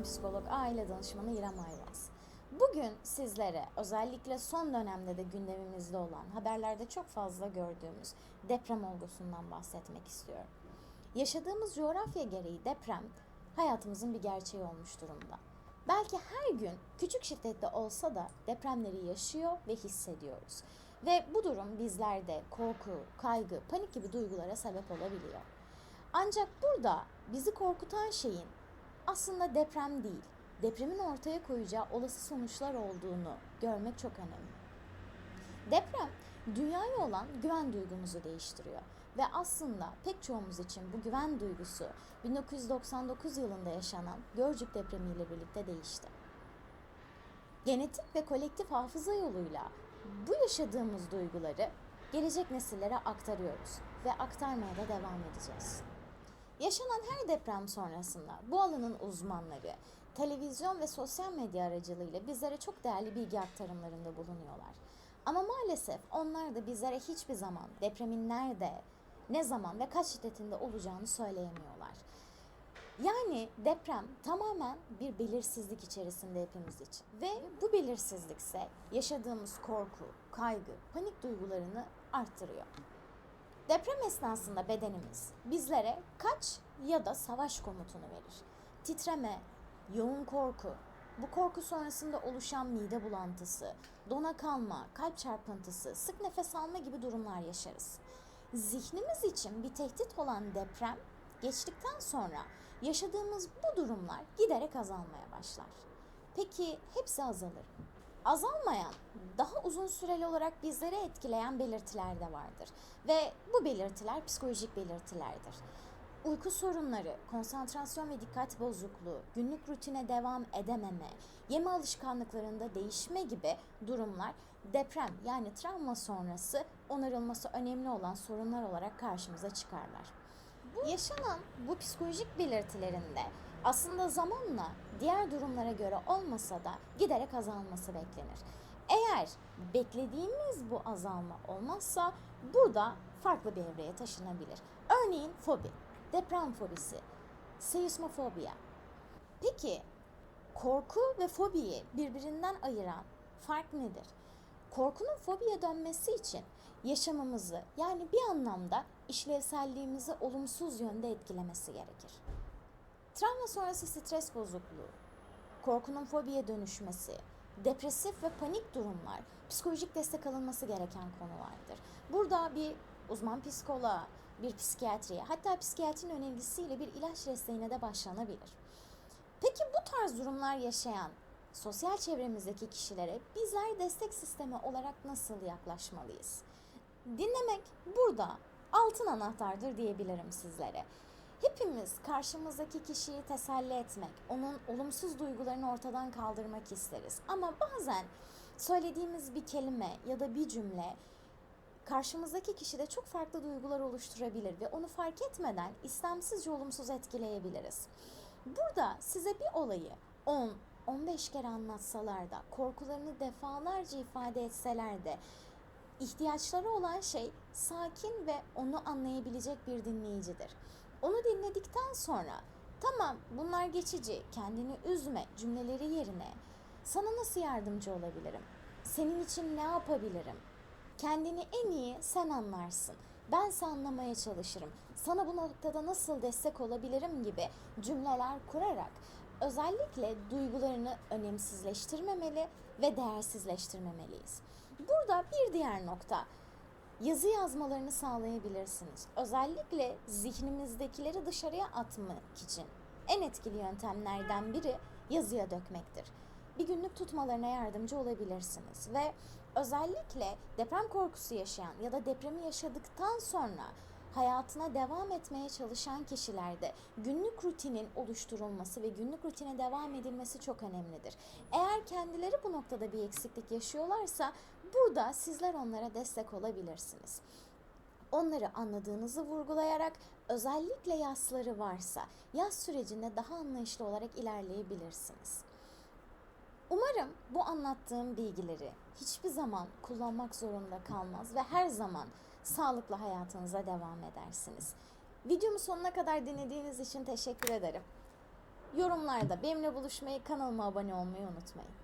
uzman psikolog aile danışmanı İrem Ayvaz. Bugün sizlere özellikle son dönemde de gündemimizde olan haberlerde çok fazla gördüğümüz deprem olgusundan bahsetmek istiyorum. Yaşadığımız coğrafya gereği deprem hayatımızın bir gerçeği olmuş durumda. Belki her gün küçük şiddette olsa da depremleri yaşıyor ve hissediyoruz. Ve bu durum bizlerde korku, kaygı, panik gibi duygulara sebep olabiliyor. Ancak burada bizi korkutan şeyin aslında deprem değil, depremin ortaya koyacağı olası sonuçlar olduğunu görmek çok önemli. Deprem dünyaya olan güven duygumuzu değiştiriyor ve aslında pek çoğumuz için bu güven duygusu 1999 yılında yaşanan Gölcük depremiyle birlikte değişti. Genetik ve kolektif hafıza yoluyla bu yaşadığımız duyguları gelecek nesillere aktarıyoruz ve aktarmaya da devam edeceğiz. Yaşanan her deprem sonrasında bu alanın uzmanları televizyon ve sosyal medya aracılığıyla bizlere çok değerli bilgi aktarımlarında bulunuyorlar. Ama maalesef onlar da bizlere hiçbir zaman depremin nerede, ne zaman ve kaç şiddetinde olacağını söyleyemiyorlar. Yani deprem tamamen bir belirsizlik içerisinde hepimiz için. Ve bu belirsizlik ise yaşadığımız korku, kaygı, panik duygularını arttırıyor. Deprem esnasında bedenimiz bizlere kaç ya da savaş komutunu verir. Titreme, yoğun korku, bu korku sonrasında oluşan mide bulantısı, dona kalma, kalp çarpıntısı, sık nefes alma gibi durumlar yaşarız. Zihnimiz için bir tehdit olan deprem geçtikten sonra yaşadığımız bu durumlar giderek azalmaya başlar. Peki hepsi azalır mı? Azalmayan, daha uzun süreli olarak bizleri etkileyen belirtiler de vardır. Ve bu belirtiler psikolojik belirtilerdir. Uyku sorunları, konsantrasyon ve dikkat bozukluğu, günlük rutine devam edememe, yeme alışkanlıklarında değişme gibi durumlar deprem yani travma sonrası onarılması önemli olan sorunlar olarak karşımıza çıkarlar. Bu yaşanan bu psikolojik belirtilerinde aslında zamanla diğer durumlara göre olmasa da giderek azalması beklenir. Eğer beklediğimiz bu azalma olmazsa burada farklı bir evreye taşınabilir. Örneğin fobi, deprem fobisi, seismofobia. Peki korku ve fobiyi birbirinden ayıran fark nedir? Korkunun fobiye dönmesi için yaşamımızı yani bir anlamda işlevselliğimizi olumsuz yönde etkilemesi gerekir. Travma sonrası stres bozukluğu, korkunun fobiye dönüşmesi, depresif ve panik durumlar psikolojik destek alınması gereken konulardır. Burada bir uzman psikoloğa, bir psikiyatriye hatta psikiyatrinin önerisiyle bir ilaç desteğine de başlanabilir. Peki bu tarz durumlar yaşayan sosyal çevremizdeki kişilere bizler destek sistemi olarak nasıl yaklaşmalıyız? Dinlemek burada altın anahtardır diyebilirim sizlere. Hepimiz karşımızdaki kişiyi teselli etmek, onun olumsuz duygularını ortadan kaldırmak isteriz. Ama bazen söylediğimiz bir kelime ya da bir cümle karşımızdaki kişide çok farklı duygular oluşturabilir ve onu fark etmeden istemsizce olumsuz etkileyebiliriz. Burada size bir olayı 10, 15 kere anlatsalar da, korkularını defalarca ifade etseler de ihtiyaçları olan şey sakin ve onu anlayabilecek bir dinleyicidir. Onu dinledikten sonra tamam bunlar geçici, kendini üzme cümleleri yerine sana nasıl yardımcı olabilirim? Senin için ne yapabilirim? Kendini en iyi sen anlarsın. Ben ise anlamaya çalışırım. Sana bu noktada nasıl destek olabilirim gibi cümleler kurarak özellikle duygularını önemsizleştirmemeli ve değersizleştirmemeliyiz. Burada bir diğer nokta yazı yazmalarını sağlayabilirsiniz. Özellikle zihnimizdekileri dışarıya atmak için en etkili yöntemlerden biri yazıya dökmektir. Bir günlük tutmalarına yardımcı olabilirsiniz ve özellikle deprem korkusu yaşayan ya da depremi yaşadıktan sonra hayatına devam etmeye çalışan kişilerde günlük rutinin oluşturulması ve günlük rutine devam edilmesi çok önemlidir. Eğer kendileri bu noktada bir eksiklik yaşıyorlarsa burada sizler onlara destek olabilirsiniz. Onları anladığınızı vurgulayarak özellikle yasları varsa yaz sürecinde daha anlayışlı olarak ilerleyebilirsiniz. Umarım bu anlattığım bilgileri hiçbir zaman kullanmak zorunda kalmaz ve her zaman sağlıklı hayatınıza devam edersiniz. Videomu sonuna kadar dinlediğiniz için teşekkür ederim. Yorumlarda benimle buluşmayı, kanalıma abone olmayı unutmayın.